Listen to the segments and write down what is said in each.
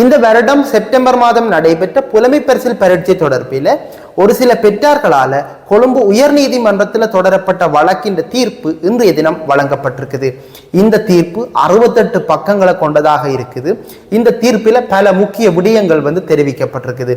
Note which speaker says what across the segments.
Speaker 1: இந்த வருடம் செப்டம்பர் மாதம் நடைபெற்ற புலமை பரிசில் பரீட்சை தொடர்பில் ஒரு சில பெற்றார்களால கொழும்பு உயர் நீதிமன்றத்தில் தொடரப்பட்ட வழக்கின் தீர்ப்பு இன்றைய தினம் வழங்கப்பட்டிருக்குது. இந்த தீர்ப்பு அறுபத்தெட்டு பக்கங்களை கொண்டதாக இருக்குது. இந்த தீர்ப்பில் பல முக்கிய விடயங்கள் வந்து தெரிவிக்கப்பட்டிருக்குது.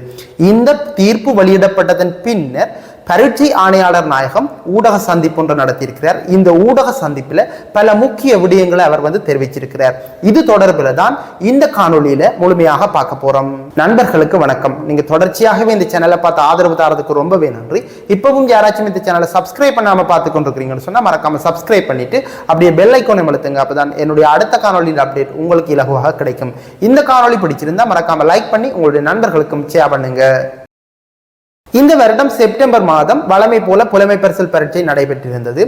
Speaker 1: இந்த தீர்ப்பு வெளியிடப்பட்டதன் பின்னர் பரீட்சை ஆணையாளர் நாயகம் ஊடக சந்திப்பு ஒன்று நடத்தியிருக்கிறார். இந்த ஊடக சந்திப்பில் பல முக்கிய விடயங்களை அவர் வந்து தெரிவிச்சிருக்கிறார். இது தொடர்பில் தான் இந்த காணொலியில் முழுமையாக பார்க்க போகிறோம் நண்பர்களுக்கு வணக்கம். நீங்கள் தொடர்ச்சியாகவே இந்த சேனலை பார்த்து ஆதரவு தரதுக்கு ரொம்பவே நன்றி. இப்போவும் யாராச்சும் இந்த சேனலை சப்ஸ்கிரைப் பண்ணாமல் பார்த்து கொண்டிருக்கிறீங்கன்னு சொன்னால் மறக்காமல் சப்ஸ்கிரைப் பண்ணிட்டு அப்படியே பெல் ஐக்கோனை அழுத்துங்க அப்பதான் என்னுடைய அடுத்த காணொலியின் அப்டேட் உங்களுக்கு இலகுவாக கிடைக்கும். இந்த காணொளி பிடிச்சிருந்தா மறக்காமல் லைக் பண்ணி உங்களுடைய நண்பர்களுக்கும் ஷேர் பண்ணுங்க. இந்த வருடம் செப்டம்பர் மாதம் வளமை போல புலமை பரிசல் பரீட்சை நடைபெற்றிருந்தது.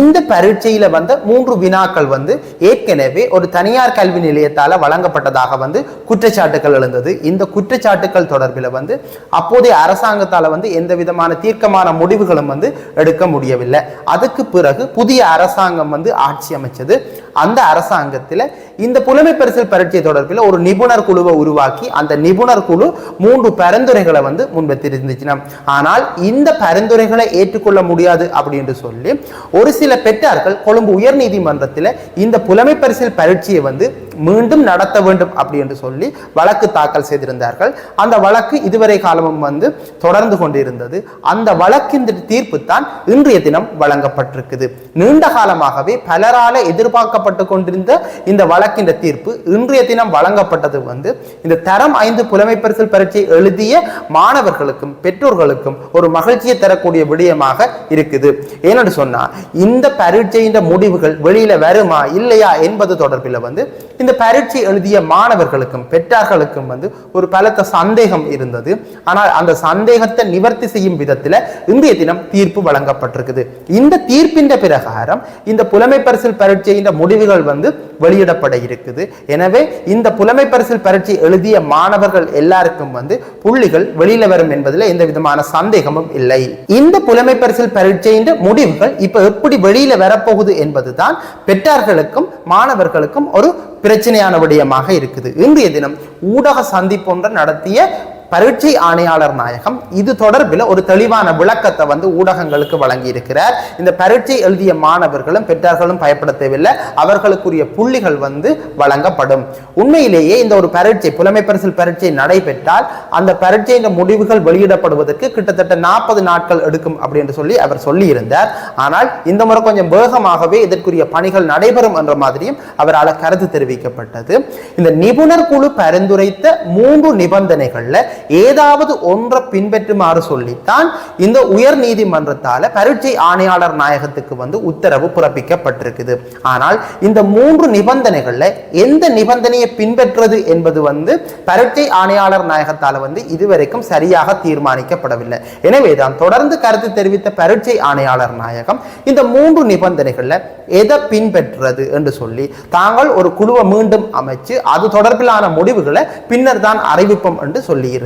Speaker 1: இந்த பரீட்சையில வந்த மூன்று வினாக்கள் வந்து ஏற்கனவே ஒரு தனியார் கல்வி நிலையத்தால வழங்கப்பட்டதாக வந்து குற்றச்சாட்டுகள் எழுந்தது. இந்த குற்றச்சாட்டுகள் தொடர்பில் வந்து அப்போதைய அரசாங்கத்தால வந்து எந்த விதமான தீர்க்கமான முடிவுகளும் வந்து எடுக்க முடியவில்லை. அதுக்கு பிறகு புதிய அரசாங்கம் வந்து ஆட்சி அமைச்சது. அந்த அரசாங்கத்தில் இந்த புலமை பரிசல் பரீட்சை தொடர்பில் ஒரு நிபுணர் குழுவை உருவாக்கி அந்த நிபுணர் குழு மூன்று பரிந்துரைகளை வந்து முன்வைத்திருந்துச்சுன்னா ஆனால் இந்த பரிந்துரைகளை ஏற்றுக்கொள்ள முடியாது அப்படின்னு சொல்லி ஒரு சில பெற்றார்கள் கொழும்பு உயர் நீதிமன்றத்தில் இந்த புலமை பரிசல் பரீட்சையை வந்து மீண்டும் நடத்த வேண்டும் அப்படி என்று சொல்லி வழக்கு தாக்கல் செய்திருந்தார்கள். அந்த வழக்கு இதுவரை காலமும் வந்து தொடர்ந்து கொண்டிருந்தது. அந்த வழக்கின் தீர்ப்பு தான் இன்றைய தினம் வழங்கப்பட்டிருக்குது. நீண்ட காலமாகவே பலரால எதிர்பார்க்கப்பட்டு கொண்டிருந்த இந்த வழக்கின் தீர்ப்பு இன்றைய தினம் வழங்கப்பட்டது வந்து இந்த தரம் ஐந்து புலமை பரிசல் பரீட்சை எழுதிய மாணவர்களுக்கும் பெற்றோர்களுக்கும் ஒரு மகிழ்ச்சியை தரக்கூடிய விடயமாக இருக்குது. ஏன்னு சொன்னா இந்த பரீட்சையின் முடிவுகள் வெளியில வருமா இல்லையா என்பது தொடர்பில் வந்து இந்த பரீட்சை எழுதிய மாணவர்களுக்கும் பெற்றார்களுக்கும் வந்து ஒரு பலத்த சந்தேகம் இருந்தது. ஆனால் அந்த சந்தேகத்தை நிவர்த்தி செய்யும் விதத்தில் இன்றைய தினம் தீர்ப்பு வழங்கப்பட்டிருக்குது. இந்த தீர்ப்பின் பிரகாரம் இந்த புலமை பரிசில் பரீட்சையின் முடிவுகள் வந்து வெளியிடப்பட இருக்குது. எனவே இந்த புலமை பரிசில் பரீட்சை எழுதிய மாணவர்கள் எல்லாருக்கும் வந்து புள்ளிகள் வெளியில வரும் என்பதில் எந்த விதமான சந்தேகமும் இல்லை. இந்த புலமை பரிசில் பரீட்சையின் முடிவுகள் இப்ப எப்படி வெளியில வரப்போகுது என்பதுதான் பெற்றார்களுக்கும் மாணவர்களுக்கும் ஒரு பிரச்சனையான விடயமாக இருக்குது. இன்றைய தினம் ஊடக சந்திப்பொன்றை நடத்திய பரீட்சை ஆணையாளர் நாயகம் இது தொடர்பில் ஒரு தெளிவான விளக்கத்தை வந்து ஊடகங்களுக்கு வழங்கி இருக்கிறார் இந்த பரீட்சை எழுதிய மாணவர்களும் பெற்றார்களும் பயப்பட தேவையில்லை. அவர்களுக்குரிய புள்ளிகள் வந்து வழங்கப்படும். உண்மையிலேயே இந்த ஒரு பரீட்சை புலமை பரிசில் பரீட்சை நடைபெற்றால் அந்த பரீட்சையின் முடிவுகள் வெளியிடப்படுவதற்கு கிட்டத்தட்ட நாற்பது நாட்கள் எடுக்கும் அப்படின்னு சொல்லி அவர் சொல்லியிருந்தார். ஆனால் இந்த முறை கொஞ்சம் வேகமாகவே இதற்குரிய பணிகள் நடைபெறும் என்ற மாதிரியும் அவரால் கருத்து தெரிவிக்கப்பட்டது. இந்த நிபுணர் குழு பரிந்துரைத்த மூன்று நிபந்தனைகள்ல ஏதாவது ஒன்றை பின்பற்றுமாறு சொல்லித்தான் இந்த உயர் நீதிமன்றத்தால பரீட்சை ஆணையாளர் நாயகத்துக்கு வந்து உத்தரவு பிறப்பிக்கப்பட்டிருக்குது. ஆனால் இந்த மூன்று நிபந்தனைகள்ல எந்த நிபந்தனையை பின்பற்றுறது என்பது வந்து பரீட்சை ஆணையாளர் நாயகத்தால வந்து இதுவரைக்கும் சரியாக தீர்மானிக்கப்படவில்லை. எனவேதான் தொடர்ந்து கருத்து தெரிவித்த பரீட்சை ஆணையாளர் நாயகம் இந்த மூன்று நிபந்தனைகள்ல எதை பின்பற்றுறது என்று சொல்லி தாங்கள் ஒரு குழுவை மீண்டும் அமைச்சு அது தொடர்பிலான முடிவுகளை பின்னர் தான் அறிவிப்போம் என்று சொல்லியிருந்தார்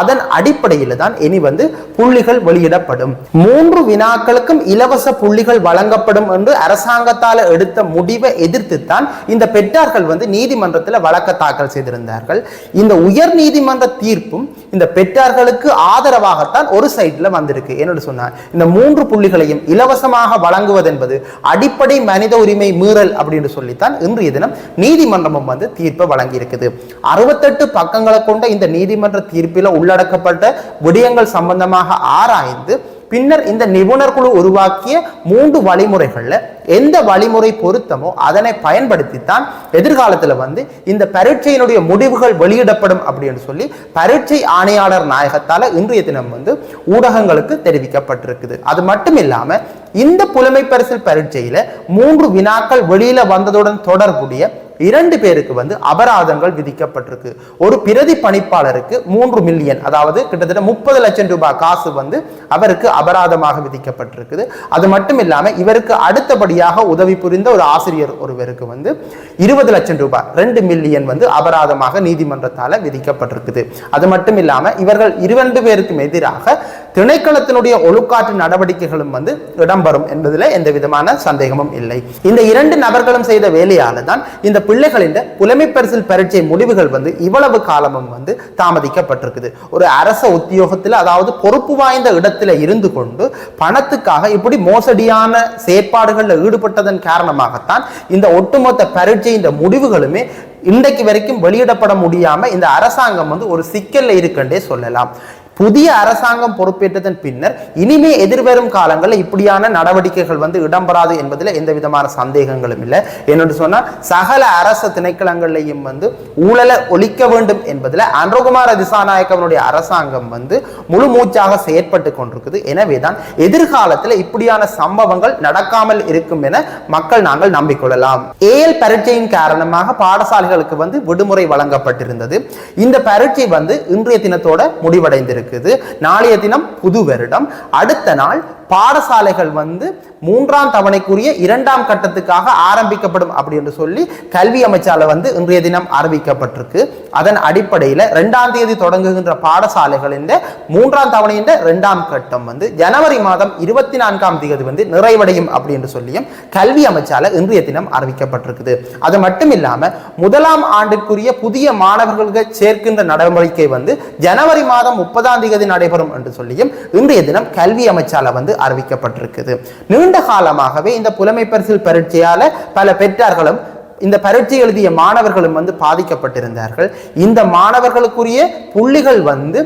Speaker 1: அதன் அடிப்படையில் தான் இனி வந்து புள்ளிகள் வெளியிடப்படும். மூன்று வினாக்களுக்கும் இலவச புள்ளிகள் வழங்கப்படும் என்று அரசாங்கத்தால் எடுத்த முடிவை எதிர்த்து தான் இந்த பெற்றார்கள் வந்து நீதிமன்றத்தில் வழக்க தாக்கல் செய்திருந்தார்கள். இந்த உயர் நீதிமன்ற தீர்ப்பும் இந்த பெற்றார்களுக்கு ஆதரவாகத்தான் ஒரு சைட்ல வந்திருக்கு. என்னோட சொன்னார் இந்த மூன்று புள்ளிகளையும் இலவசமாக வழங்குவது என்பது அடிப்படை மனித உரிமை மீறல் அப்படின்னு சொல்லித்தான் இன்றைய தினம் நீதிமன்றமும் வந்து தீர்ப்பை வழங்கி இருக்குது அறுபத்தெட்டு பக்கங்களை கொண்ட இந்த நீதிமன்ற தீர்ப்பில் உள்ளடக்கப்பட்ட விடயங்கள் சம்பந்தமாக ஆராய்ந்து பின்னர் இந்த நிபுணர் குழு உருவாக்கிய மூன்று வழிமுறைகள்ல எந்த வழிமுறை பொருத்தமோ அதனை பயன்படுத்தித்தான் எதிர்காலத்தில் வந்து இந்த பரீட்சையினுடைய முடிவுகள் வெளியிடப்படும் அப்படின்னு சொல்லி பரீட்சை ஆணையாளர் நாயகத்தால இன்றைய தினம் வந்து ஊடகங்களுக்கு தெரிவிக்கப்பட்டிருக்குது. அது மட்டும் இல்லாம இந்த புலமை பரிசில் பரீட்சையில மூன்று வினாக்கள் வெளியில வந்ததுடன் தொடர்புடைய இரண்டு பேருக்கு வந்து அபராதங்கள் விதிக்கப்பட்டிருக்கு. ஒரு பிரதி பணிப்பாளருக்கு மூன்று மில்லியன் அதாவது கிட்டத்தட்ட முப்பது லட்சம் ரூபாய் காசு வந்து அவருக்கு அபராதமாக விதிக்கப்பட்டிருக்குது. அது மட்டும் இல்லாமல் இவருக்கு அடுத்தபடியாக உதவி புரிந்த ஒரு ஆசிரியர் ஒருவருக்கு வந்து இருபது லட்சம் ரூபாய் ரெண்டு மில்லியன் வந்து அபராதமாக நீதிமன்றத்தால் விதிக்கப்பட்டிருக்குது. அது மட்டும் இல்லாமல் இவர்கள் இரண்டு பேருக்கும் எதிராக திணைக்களத்தினுடைய ஒழுக்காற்று நடவடிக்கைகளும் வந்து இடம்பெறும் என்பதில் எந்த விதமான சந்தேகமும் இல்லை. இந்த இரண்டு நபர்களும் செய்த வேலையால தான் இந்த பிள்ளைகளின் புலமை பரிசில் பரீட்சை முடிவுகள் வந்து இவ்வளவு காலமும் வந்து தாமதிக்கப்பட்டிருக்குது. ஒரு அரச உத்தியோகத்தில் அதாவது பொறுப்பு வாய்ந்த இடத்துல இருந்து கொண்டு பணத்துக்காக இப்படி மோசடியான செயற்பாடுகளில் ஈடுபட்டதன் காரணமாகத்தான் இந்த ஒட்டுமொத்த பரீட்சை இந்த முடிவுகளுமே இன்றைக்கு வரைக்கும் வெளியிடப்பட முடியாம இந்த அரசாங்கம் வந்து ஒரு சிக்கல்ல இருக்குன்றே சொல்லலாம். புதிய அரசாங்கம் பொறுப்பேற்றதன் பின்னர் இனிமே எதிர்வரும் காலங்களில் இப்படியான நடவடிக்கைகள் வந்து இடம்பெறாது என்பதில் எந்த விதமான சந்தேகங்களும் இல்லை. என்னென்று சொன்னா சகல அரச திணைக்களங்களையும் வந்து ஊழலை ஒழிக்க வேண்டும் என்பதில் அன்றகுமார திசாநாயக்கவனுடைய அரசாங்கம் வந்து முழு மூச்சாக செயற்பட்டு கொண்டிருக்குது. எனவே தான் எதிர்காலத்தில் இப்படியான சம்பவங்கள் நடக்காமல் இருக்கும் என மக்கள் நாங்கள் நம்பிக்கொள்ளலாம். ஏஎல் பரீட்சையின் காரணமாக பாடசாலைகளுக்கு வந்து விடுமுறை வழங்கப்பட்டிருந்தது. இந்த பரீட்சை வந்து இன்றைய தினத்தோட முடிவடைந்திருக்கு. இருக்குது. நாளைய தினம் புது வருடம். அடுத்த நாள் பாடசாலைகள் வந்து மூன்றாம் தவணைக்குரிய இரண்டாம் கட்டத்துக்காக ஆரம்பிக்கப்படும் அப்படின்னு சொல்லி கல்வி அமைச்சால வந்து இன்றைய தினம் ஆரம்பிக்கப்பட்டிருக்கு அதன் அடிப்படையில் ரெண்டாம் தேதி தொடங்குகின்ற பாடசாலைகளின் மூன்றாம் தவணையின் இரண்டாம் கட்டம் வந்து ஜனவரி மாதம் இருபத்தி நான்காம் தேதி வந்து நிறைவடையும் அப்படின்னு சொல்லியும் கல்வி அமைச்சால இன்றைய தினம் அறிவிக்கப்பட்டிருக்குது. அது மட்டும் இல்லாம முதலாம் ஆண்டுக்குரிய புதிய மாணவர்களுக்கு சேர்க்கின்ற நடவடிக்கை வந்து ஜனவரி மாதம் முப்பதாம் தேதி நடைபெறும் என்று சொல்லியும் இன்றைய தினம் கல்வி அமைச்சால வந்து அறிவிக்கப்பட்டிருக்குது. நீண்ட காலமாகவே இந்த புலமை பரிசில் பரீட்சையால பல பெற்றார்களும் இந்த பரீட்சை எழுதிய மாணவர்களும் வந்து பாதிக்கப்பட்டிருந்தார்கள். இந்த மாணவர்களுக்குரிய புள்ளிகள் வந்து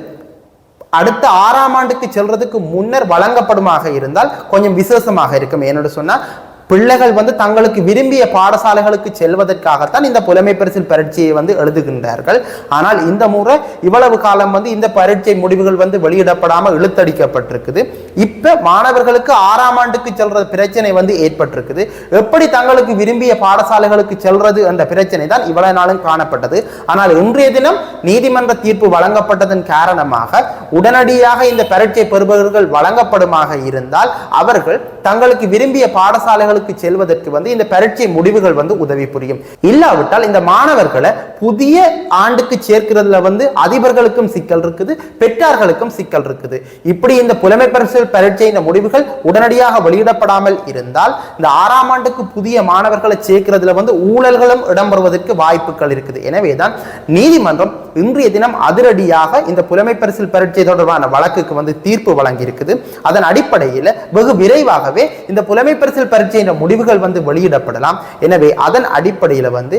Speaker 1: அடுத்த ஆறாம் ஆண்டுக்கு செல்றதுக்கு முன்னர் வழங்கப்படுமாக இருந்தால் கொஞ்சம் விசேஷமாக இருக்கும். என்னோட சொன்னால் பிள்ளைகள் வந்து தங்களுக்கு விரும்பிய பாடசாலைகளுக்கு செல்வதற்காகத்தான் இந்த புலமை பரிசில் பரீட்சையை வந்து எழுதுகின்றார்கள். ஆனால் இந்த முறை இவ்வளவு காலம் வந்து இந்த பரீட்சை முடிவுகள் வந்து வெளியிடப்படாமல் இழுத்தடிக்கப்பட்டிருக்குது. இப்ப மாணவர்களுக்கு ஆறாம் ஆண்டுக்கு செல்ற பிரச்சனை வந்து ஏற்பட்டிருக்குது. எப்படி தங்களுக்கு விரும்பிய பாடசாலைகளுக்கு செல்றது என்ற பிரச்சனை தான் இவ்வளவு நாளும் காணப்பட்டது. ஆனால் இன்றைய தினம் நீதிமன்ற தீர்ப்பு வழங்கப்பட்டதன் காரணமாக உடனடியாக இந்த பரீட்சை பெறுபவர்கள் வழங்கப்படுமாக இருந்தால் அவர்கள் தங்களுக்கு விரும்பிய பாடசாலைகளுக்கு செல்வதற்கு வந்து இந்த பரீட்சை முடிவுகள் வந்து உதவி புரியும். இல்லாவிட்டால் இந்த மாணவர்களை புதிய ஆண்டுக்கு சேர்க்கிறதுல வந்து அதிபர்களுக்கும் சிக்கல் இருக்குது பெற்றார்களுக்கும் சிக்கல் இருக்குது. இப்படி இந்த புலமை பரிசல் பரீட்சை இந்த முடிவுகள் உடனடியாக வெளியிடப்படாமல் இருந்தால் இந்த ஆறாம் ஆண்டுக்கு புதிய மாணவர்களை சேர்க்கிறதுல வந்து ஊழல்களும் இடம்பெறுவதற்கு வாய்ப்புகள் இருக்குது. எனவேதான் நீதிமன்றம் இன்றைய தினம் அதிரடியாக இந்த புலமை பரிசில் பரீட்சை தொடர்பான வழக்குக்கு வந்து தீர்ப்பு வழங்கியிருக்குது. அதன் அடிப்படையில் வெகு விரைவாகவே இந்த புலமை பரிசில் பரீட்சை முடிவுகள் வந்து வெளியிடப்படலாம். எனவே அதன் அடிப்படையில் வந்து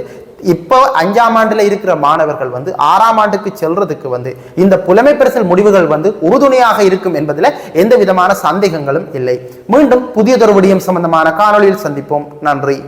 Speaker 1: இப்போ அஞ்சாம் ஆண்டுல இருக்கிற மாணவர்கள் வந்து ஆறாம் ஆண்டுக்கு செல்றதுக்கு வந்து இந்த புலமை பெருசல் முடிவுகள் வந்து உறுதுணையாக இருக்கும் என்பதில் எந்த விதமான சந்தேகங்களும் இல்லை. மீண்டும் புதியதொரு விடயம் சம்பந்தமான காணொளியில் சந்திப்போம். நன்றி.